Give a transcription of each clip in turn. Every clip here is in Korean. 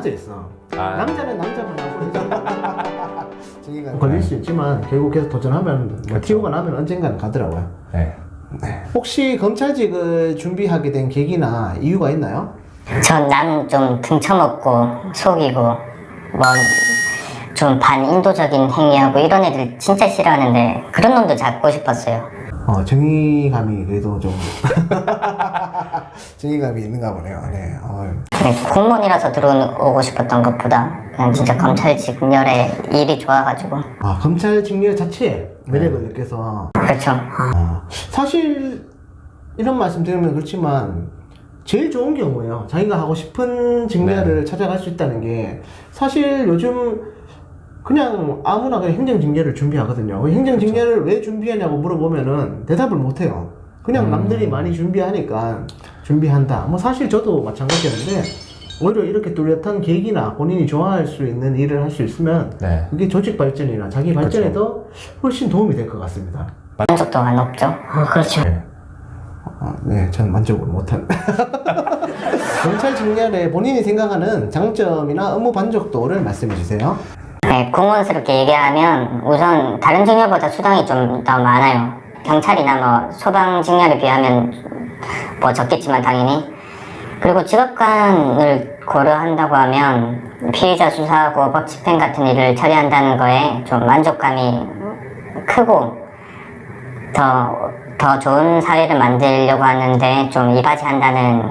정해져 있어. 아. 남자는 남자만 하고 정의감 걸릴 수 있지만 결국 계속 도전하면 뭐 튀고가 나면 언젠가는 가더라고요. 네. 혹시 검찰직을 준비하게 된 계기나 이유가 있나요? 전남좀 등쳐먹고 속이고 뭐 좀 반인도적인 행위하고 이런 애들 진짜 싫어하는데 그런 놈도 잡고 싶었어요. 어, 정의감이 그래도 좀 정의감이 있는가 보네요. 네. 어, 네, 공무원이라서 들어오고 싶었던 것보다 그냥 진짜 검찰 직렬에 일이 좋아가지고 아 검찰 직렬 자체에 매력을 느껴서 그렇죠. 아, 사실 이런 말씀 드리면 그렇지만 제일 좋은 경우예요. 자기가 하고 싶은 직렬을 찾아갈 수 있다는 게 사실 요즘 그냥 아무나 그냥 행정직렬을 준비하거든요. 행정직렬을 왜 준비하냐고 물어보면은 대답을 못해요. 그냥 남들이 많이 준비하니까 준비한다. 뭐 사실 저도 마찬가지였는데 오히려 이렇게 뚜렷한 계기나 본인이 좋아할 수 있는 일을 할 수 있으면 네. 그게 조직 발전이나 자기 발전에도 훨씬 도움이 될 것 같습니다. 만족도가 높죠. 그렇죠. 네. 아, 네, 전 만족을 못한. 검찰 직렬에 본인이 생각하는 장점이나 업무 만족도를 말씀해 주세요. 네, 공무원스럽게 얘기하면 우선 다른 직렬보다 수당이 좀 더 많아요. 경찰이나 뭐 소방 직렬에 비하면 뭐 적겠지만 당연히. 그리고 직업관을 고려한다고 하면 피의자 수사하고 법 집행 같은 일을 처리한다는 거에 좀 만족감이 크고 더, 더 좋은 사회를 만들려고 하는데 좀 이바지한다는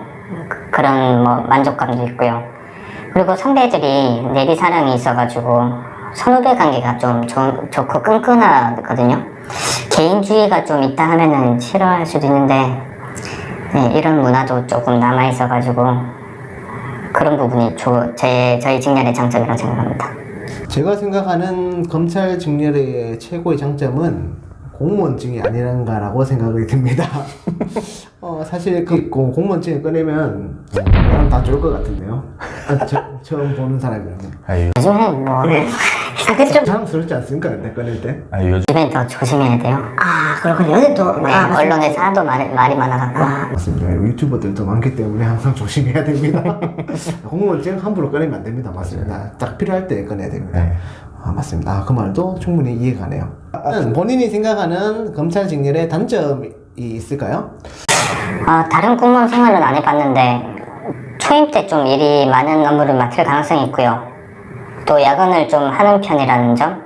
그- 그런 뭐 만족감도 있고요. 그리고 선배들이 내리사랑이 있어가지고 선후배 관계가 좀 좋, 좋고 끈끈하거든요. 개인주의가 좀 있다 하면은 싫어할 수도 있는데 네, 이런 문화도 조금 남아 있어가지고 그런 부분이 조, 제, 저희 직렬의 장점이라고 생각합니다. 제가 생각하는 검찰 직렬의 최고의 장점은 공무원증이 아니란가라고 생각이 듭니다. 어, 사실 그 공- 공무원증을 꺼내면 나랑 다 좋을 것 같은데요. 아, 저, 처음 보는 사람이라면. 아, 요즘에 뭐 그게 좀 자랑스럽지 않습니까? 근데 꺼낼 때? 아, 요즘 요즘엔 더 조심해야 돼요. 아, 그렇군요. 요새 또, 네, 아, 맞습니다. 언론에서 하도 말, 말이 많아갖고 맞습니다. 유튜버들도 많기 때문에 항상 조심해야 됩니다. 공무원증 함부로 꺼내면 안 됩니다. 맞습니다. 딱 필요할 때 꺼내야 됩니다. 네. 아, 맞습니다. 아, 그 말도 충분히 이해가 가네요. 본인이 생각하는 검찰 직렬의 단점이 있을까요? 아, 다른 공무원 생활은 안 해봤는데 초임 때 좀 일이 많은 업무를 맡을 가능성이 있고요. 또 야근을 좀 하는 편이라는 점.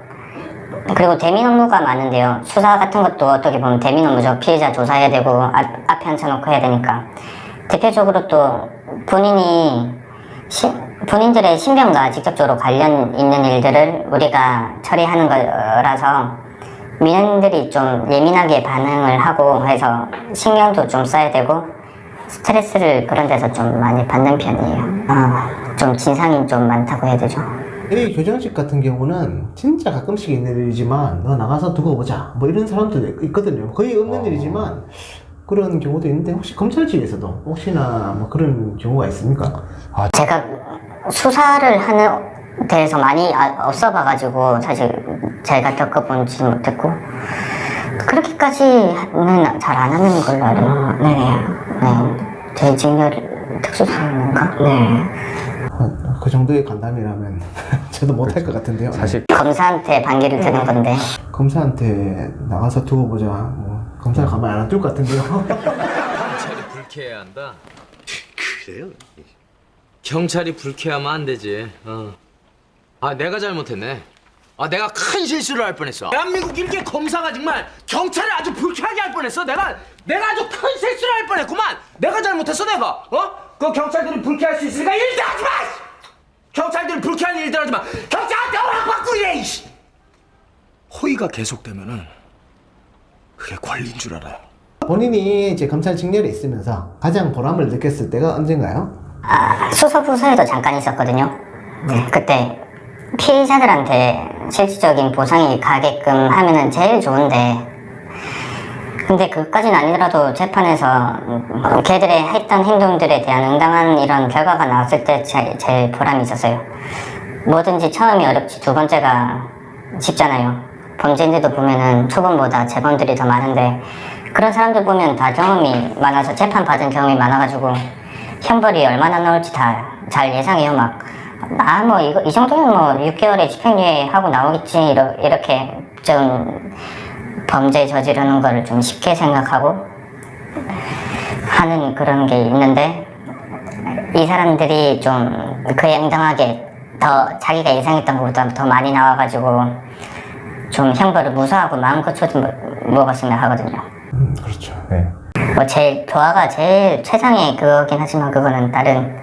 그리고 대민 업무가 많은데요. 수사 같은 것도 어떻게 보면 대민 업무죠. 피해자 조사해야 되고 앞, 앞에 앉혀놓고 해야 되니까. 대표적으로 또 본인이 시- 본인들의 신변과 직접적으로 관련 있는 일들을 우리가 처리하는 거라서 민원들이 좀 예민하게 반응을 하고 해서 신경도 좀 써야 되고 스트레스를 그런 데서 좀 많이 받는 편이에요. 아, 좀 진상이 좀 많다고 해야 되죠. 이 교정식 같은 경우는 진짜 가끔씩 있는 일이지만 너 나가서 두고 보자 뭐 이런 사람도 있거든요. 거의 없는 일이지만 그런 경우도 있는데 혹시 검찰직에서도 혹시나 뭐 그런 경우가 있습니까? 제가 수사를 하는 데에서 많이 아- 없어 봐가지고 사실 제가 겪어보지 못했고 그렇게까지는 잘 안 하는 걸로. 아, 네네. 네, 제 직렬 특수성인가? 네. 어, 그 정도의 간담이라면 저도 못할 것 같은데요. 사실 검사한테 반기를 드는 건데 검사한테 나가서 두고 보자. 뭐 검사 가만 안 둘 것 같은데요. 경찰이 불쾌해야 한다. 그래요? 경찰이 불쾌하면 안 되지. 어. 아 내가 잘못했네. 아 내가 큰 실수를 할 뻔했어. 대한민국 일개 검사가 정말 경찰을 아주 불쾌하게 할 뻔했어. 내가 내가 아주 큰 실수를 할 뻔했구만. 내가 잘못했어 내가. 어? 그 경찰들이 불쾌할 수 있으니까 일도 하지 마. 경찰들이 불쾌한 일들 하지 마. 경찰한테 허락받고 이래. 이씨. 호의가 계속되면은 그게 권리인 줄 알아요. 본인이 이제 검찰 직렬에 있으면서 가장 보람을 느꼈을 때가 언젠가요? 아, 수서부서에도 잠깐 있었거든요. 네, 그때 피해자들한테 실질적인 보상이 가게끔 하면은 제일 좋은데 근데 그까지는 아니더라도 재판에서 음, 걔들의 했던 행동들에 대한 응당한 이런 결과가 나왔을 때 제, 제일 보람이 있었어요. 뭐든지 처음이 어렵지 두 번째가 쉽잖아요. 범죄인들도 보면은 초범보다 재범들이 더 많은데 그런 사람들 보면 다 경험이 많아서 재판 받은 경험이 많아가지고 형벌이 얼마나 나올지 다 잘 예상해요. 막 아, 뭐, 이거, 이 정도면 뭐, 6개월에 집행유예 하고 나오겠지, 이러, 이렇게 좀 범죄 저지르는 거를 좀 쉽게 생각하고 하는 그런 게 있는데, 이 사람들이 좀 그에 응당하게 더 자기가 예상했던 것보다 더 많이 나와가지고 좀 형벌을 무서워하고 마음껏 쳐도 먹었으면 하거든요. 음, 그렇죠. 네. 뭐 제일 교화가 제일 최상의 그거긴 하지만 그거는 다른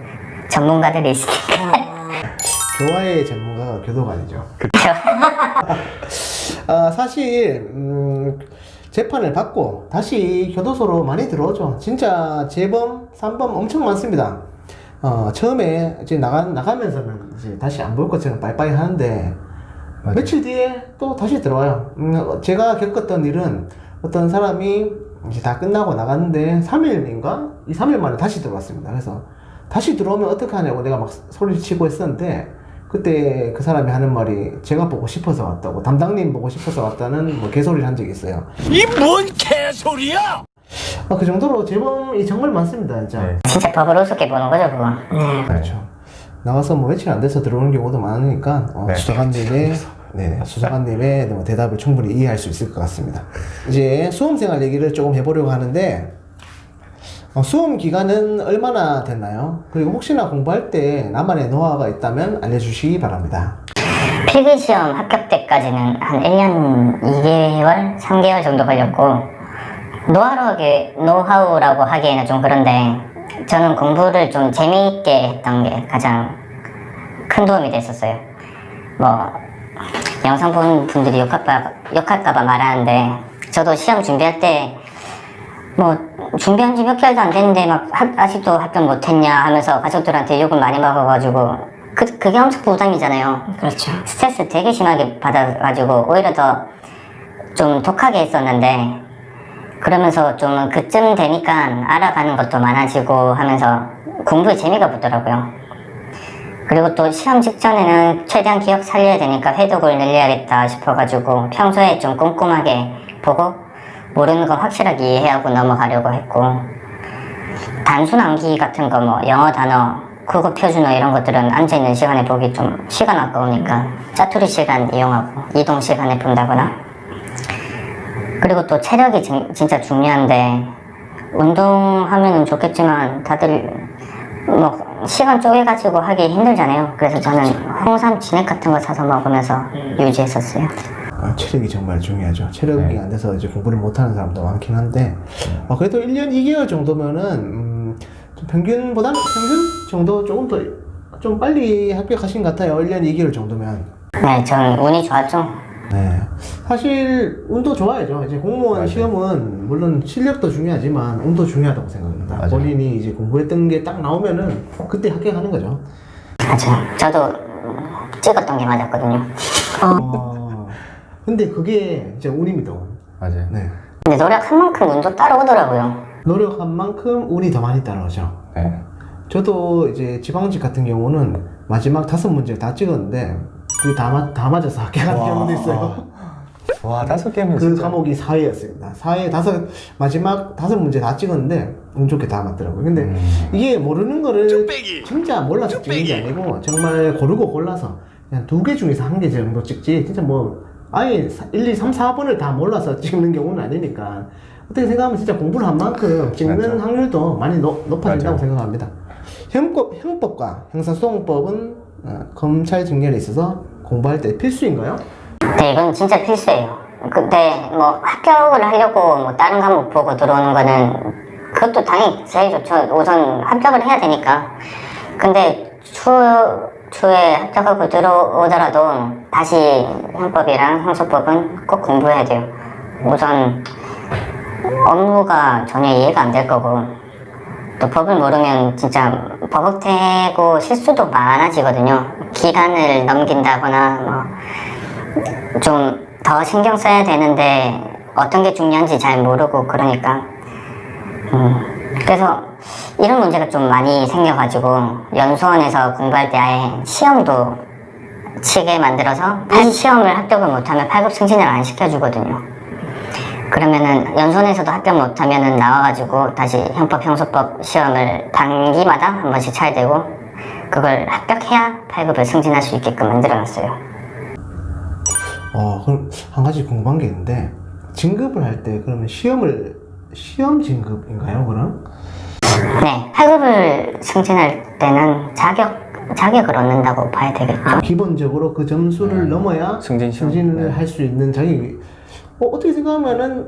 전문가들이 있으니까 교화의 전문가가 교도관이죠. 그렇죠. 아, 사실 음, 재판을 받고 다시 교도소로 많이 들어오죠. 진짜 재범, 삼범 엄청 많습니다. 어, 처음에 이제 나가 나가면서는 이제 다시 안 볼 것처럼 빠이빠이 하는데 맞아요. 며칠 뒤에 또 다시 들어와요. 음, 제가 겪었던 일은 어떤 사람이 이제 다 끝나고 나갔는데 3일인가? 이 3일 만에 다시 들어왔습니다. 그래서 다시 들어오면 어떡하냐고 내가 막 소리를 치고 했었는데 그때 그 사람이 하는 말이 제가 보고 싶어서 왔다고 담당님 보고 싶어서 왔다는 뭐 개소리를 한 적이 있어요. 이 뭔 개소리야! 아, 그 정도로 재범이 정말 많습니다, 진짜. 네. 진짜 우습게 보는 거죠 그거. 그렇죠. 나가서 뭐 며칠 안 돼서 들어오는 경우도 많으니까 어, 네. 수사관님의 네, 수사관님의 뭐 대답을 충분히 이해할 수 있을 것 같습니다. 이제 수험생활 얘기를 조금 해보려고 하는데 어, 수험 기간은 얼마나 됐나요? 그리고 혹시나 공부할 때 나만의 노하우가 있다면 알려주시기 바랍니다. 필기 시험 합격 때까지는 한 1년 2개월, 3개월 정도 걸렸고 노하우하게 노하우라고 하기에는 좀 그런데 저는 공부를 좀 재미있게 했던 게 가장 큰 도움이 됐었어요. 뭐 영상 본 분들이 욕할까, 욕할까봐 말하는데 저도 시험 준비할 때 뭐 준비한 지 몇 개월도 안 됐는데 막 학- 아직도 합격 못했냐 하면서 가족들한테 욕을 많이 먹어가지고 그, 그게 엄청 부담이잖아요. 그렇죠. 스트레스 되게 심하게 받아가지고 오히려 더 좀 독하게 했었는데 그러면서 좀 그쯤 되니까 알아가는 것도 많아지고 하면서 공부에 재미가 붙더라고요. 그리고 또 시험 직전에는 최대한 기억 살려야 되니까 회독을 늘려야겠다 싶어가지고 평소에 좀 꼼꼼하게 보고 모르는 거 확실하게 이해하고 넘어가려고 했고 단순 암기 같은 거 뭐 영어 단어 국어 표준어 이런 것들은 앉아있는 시간에 보기 좀 시간 아까우니까 짜투리 시간 이용하고 이동 시간에 본다거나 그리고 또 체력이 진, 진짜 중요한데 운동하면은 좋겠지만 다들 뭐 시간 쪼개가지고 하기 힘들잖아요. 그래서 저는 홍삼 진액 같은 거 사서 먹으면서 유지했었어요. 아, 체력이 정말 중요하죠. 체력이 네. 안 돼서 이제 공부를 못하는 사람도 많긴 한데, 어, 그래도 1년 2개월 정도면은, 음, 좀 평균보다는 평균 정도 조금 더, 좀 빨리 합격하신 것 같아요. 1년 2개월 정도면. 네, 전 운이 좋았죠. 네. 사실, 운도 좋아야죠. 이제 공무원 맞아요. 시험은, 물론 실력도 중요하지만, 운도 중요하다고 생각합니다. 맞아요. 본인이 이제 공부했던 게 딱 나오면은, 그때 합격하는 거죠. 맞아요. 저도 찍었던 게 맞았거든요. 어, 근데 그게 이제 운입니다. 운. 맞아요. 네. 근데 노력한 만큼 운도 따라오더라고요. 노력한 만큼 운이 더 많이 따라오죠. 네. 저도 이제 지방직 같은 경우는 마지막 다섯 문제를 다 찍었는데 그게 다, 맞, 다 맞아서 합격한 와. 경우도 있어요. 와 다섯 개면 그 진짜. 과목이 사회였습니다. 사회 다섯 마지막 다섯 문제 다 찍었는데 운 좋게 다 맞더라고요. 근데 음. 이게 모르는 거를 진짜 몰라서 찍는 게 아니고 정말 고르고 골라서 그냥 두 개 중에서 한 개 정도 찍지 진짜 뭐 아예 1, 2, 3, 4번을 다 몰라서 찍는 경우는 아니니까 어떻게 생각하면 진짜 공부를 한 만큼 찍는 맞죠. 확률도 많이 높, 높아진다고 맞아요. 생각합니다. 형법, 형법과 형사소송법은 어, 검찰 직렬에 있어서 공부할 때 필수인가요? 네, 이건 진짜 필수예요. 근데 뭐 합격을 하려고 뭐 다른 과목 보고 들어오는 거는 그것도 당연히 제일 좋죠. 우선 합격을 해야 되니까. 근데 추, 추에 합격하고 들어오더라도 다시 형법이랑 형소법은 꼭 공부해야 돼요. 우선 업무가 전혀 이해가 안 될 거고 또 법을 모르면 진짜 버벅대고 실수도 많아지거든요. 기간을 넘긴다거나 뭐 좀 더 신경 써야 되는데 어떤 게 중요한지 잘 모르고 그러니까 음, 그래서 이런 문제가 좀 많이 생겨가지고 연수원에서 공부할 때 아예 시험도 치게 만들어서 다시 시험을 합격을 못하면 8급 승진을 안 시켜주거든요. 그러면은 연수원에서도 합격 못하면은 나와가지고 다시 형법 형소법 시험을 단기마다 한 번씩 쳐야 되고 그걸 합격해야 8급을 승진할 수 있게끔 만들어놨어요. 어, 그럼 한 가지 궁금한 게 있는데 진급을 할 때 그러면 시험을 시험 진급인가요, 그럼? 네, 8급을 승진할 때는 자격 자격을 얻는다고 봐야 되겠죠. 기본적으로 그 점수를 넘어야 승진 시험. 승진을 네. 할 수 있는 자격이 어, 어떻게 생각하면은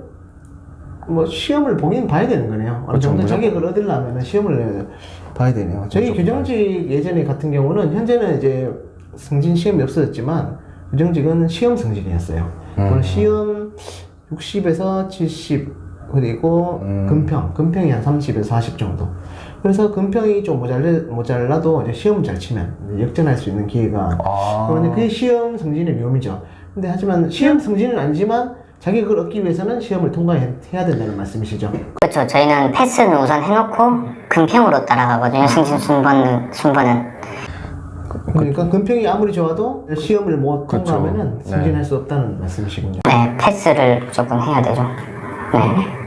뭐 시험을 보긴 봐야 되는 거네요. 어느 그렇죠, 정도 무조건. 자격을 얻으려면 시험을 봐야 되네요. 저희 무조건 교정직 예전에 같은 경우는 현재는 이제 승진 시험이 없어졌지만 교정직은 시험 승진이었어요. 음. 시험 60에서 70 그리고 음. 금평, 금평이 한 30에서 40 정도. 그래서 금평이 좀 모자라, 모자라도 이제 시험 잘 치면 역전할 수 있는 기회가 아. 그런데 그게 시험 승진의 묘미죠. 근데 하지만 시험 승진은 아니지만 자격을 얻기 위해서는 시험을 통과해야 된다는 말씀이시죠. 그렇죠. 저희는 패스는 우선 해놓고 금평으로 따라가거든요. 승진 순번은 순번은. 그러니까 금평이 아무리 좋아도 시험을 못 그쵸. 통과하면은 네. 승진할 수 없다는 말씀이시군요. 네, 패스를 무조건 해야 되죠. 네.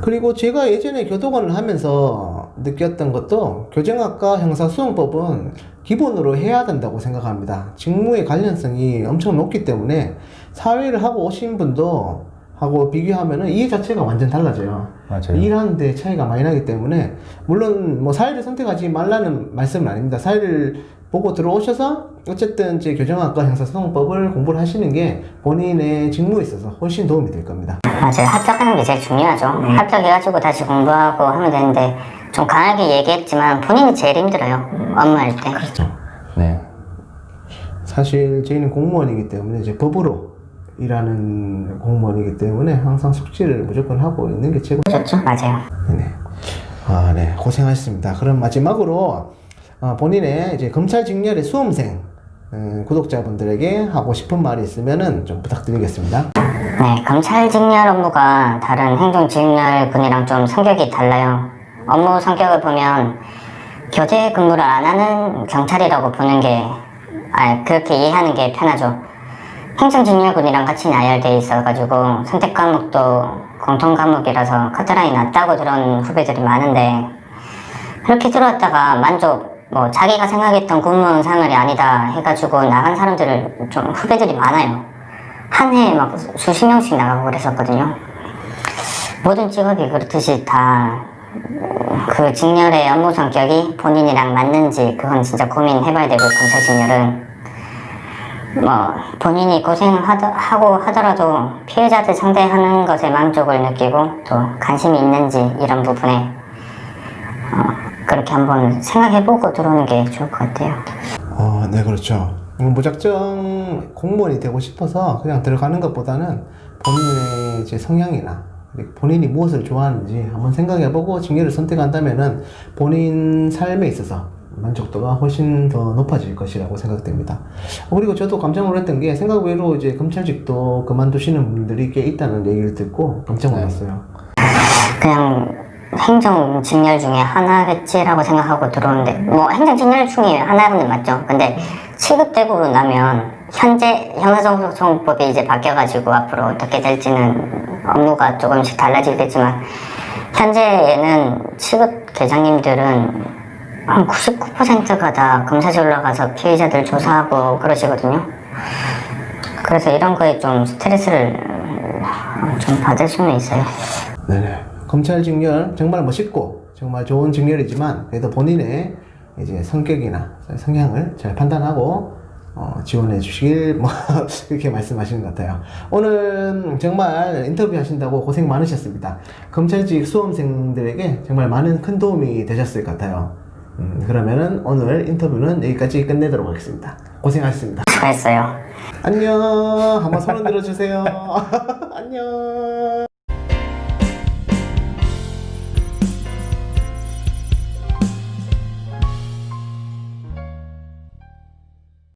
그리고 제가 예전에 교도관을 하면서 느꼈던 것도 교정학과 형사소송법은 기본으로 해야 된다고 생각합니다. 직무의 관련성이 엄청 높기 때문에 사회를 하고 오신 분도 하고 비교하면은 이해 자체가 완전 달라져요. 맞아요. 일하는데 차이가 많이 나기 때문에 물론 뭐 사회를 선택하지 말라는 말씀은 아닙니다. 사회를 보고 들어오셔서 어쨌든 이제 교정학과 형사소송법을 공부를 하시는 게 본인의 직무에 있어서 훨씬 도움이 될 겁니다. 맞아요. 합격하는 게 제일 중요하죠. 합격해가지고 다시 공부하고 하면 되는데 좀 강하게 얘기했지만 본인이 제일 힘들어요. 업무할 때. 네. 사실 저희는 공무원이기 때문에 이제 법으로 일하는 공무원이기 때문에 항상 숙지를 무조건 하고 있는 게 최고. 그렇죠? 맞아요. 네. 아, 네. 고생하셨습니다. 그럼 마지막으로 어, 본인의 이제 검찰 직렬의 수험생 음, 구독자분들에게 하고 싶은 말이 있으면은 좀 부탁드리겠습니다. 네, 검찰 직렬 업무가 다른 행정 직렬군이랑 좀 성격이 달라요. 업무 성격을 보면 교대 근무를 안 하는 경찰이라고 보는 게, 아, 그렇게 이해하는 게 편하죠. 행정 직렬군이랑 같이 나열돼 있어가지고 선택 과목도 공통 과목이라서 커트라인 낮다고 들은 후배들이 많은데 그렇게 들어왔다가 만족, 뭐 자기가 생각했던 공무원 생활이 아니다 해가지고 나간 사람들을 좀 후배들이 많아요. 한 해에 막 수십 명씩 나가고 그랬었거든요. 모든 직업이 그렇듯이 다 그 직렬의 업무 성격이 본인이랑 맞는지 그건 진짜 고민해봐야 되고 검찰 직렬은 뭐 본인이 고생하고 하더라도 피해자들 상대하는 것에 만족을 느끼고 또 관심이 있는지 이런 부분에 어, 그렇게 한번 생각해보고 들어오는 게 좋을 것 같아요. 어, 네, 그렇죠. 음, 무작정 공무원이 되고 싶어서 그냥 들어가는 것보다는 본인의 이제 성향이나 본인이 무엇을 좋아하는지 한번 생각해보고 직렬을 선택한다면은 본인 삶에 있어서 만족도가 훨씬 더 높아질 것이라고 생각됩니다. 어, 그리고 저도 깜짝 놀랐던 게 생각 외로 이제 검찰직도 그만두시는 분들이 꽤 있다는 얘기를 듣고 깜짝 놀랐어요. 그냥 행정 직렬 중에 하나겠지라고 생각하고 들어오는데 뭐 행정 직렬 중에 하나는 맞죠. 근데 취급되고 나면 현재 형사소송법이 이제 바뀌어가지고 앞으로 어떻게 될지는 업무가 조금씩 달라지겠지만 현재는 취급 계장님들은 한 99%가 다 검사실 올라가서 피해자들 조사하고 그러시거든요. 그래서 이런 거에 좀 스트레스를 좀 받을 수는 있어요. 네네. 검찰 직렬 정말 멋있고 정말 좋은 직렬이지만 그래도 본인의 이제 성격이나 성향을 잘 판단하고 어, 지원해 주시길 뭐 그렇게 말씀하시는 것 같아요. 오늘 정말 인터뷰 하신다고 고생 많으셨습니다. 검찰직 수험생들에게 정말 많은 큰 도움이 되셨을 것 같아요. 음, 그러면은 오늘 인터뷰는 여기까지 끝내도록 하겠습니다. 고생하셨습니다. 수고했어요. 안녕. 한번 손 흔들어 주세요. 안녕.